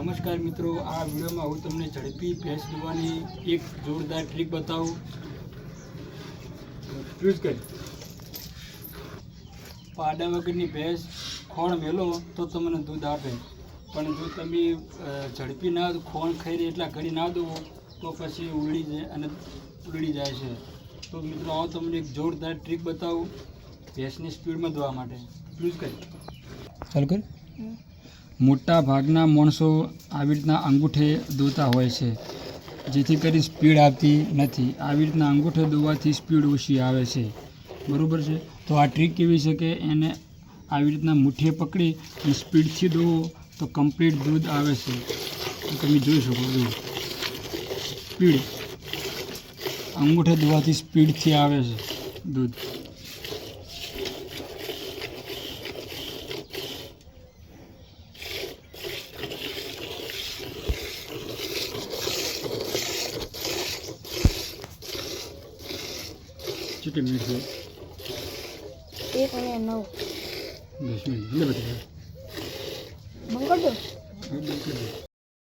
નમસ્કાર મિત્રો આ વિડીયોમાં હું તમને ઝડપી ભેંસ દોવાની એક જોરદાર ટ્રીક બતાવું. ચૂઝ કરી. પાડા વગરની ભેંસ ખોણ મેલો તો તમને દૂધ આપે. પણ જો તમે ઝડપી ના ખોણ ખાઈ એટલા ઘડી ના દો તો પછી ઉડી જાય અને ઉડી જાય છે. તો મિત્રો આવો તમને એક જોરદાર ટ્રીક બતાવું ભેંસની સ્પીડમાં દોવા માટે. ચૂઝ કરી. ચાલુ કરી. મોટા ભાગના માણસો આવી રીતના અંગૂઠે દોતા હોય છે, જેથી કરી સ્પીડ આવતી નથી. આવી રીતના અંગૂઠે દોવાથી સ્પીડ ઓછી આવે છે. બરાબર છે? તો આ ટ્રીક કેવી છે કે એને આવી રીતના મુઠ્ઠીએ પકડી અને સ્પીડથી દોવો તો કમ્પ્લીટ દૂધ આવે છે. તમે જોઈ શકો છો. સ્પીડ. અંગૂઠે દોવાથી સ્પીડથી આવે છે દૂધ. કેટલી મિનિટ છે એક અને નવ દસ મિનિટ એટલે બધા મંગળ દો હા બંધ કરી દો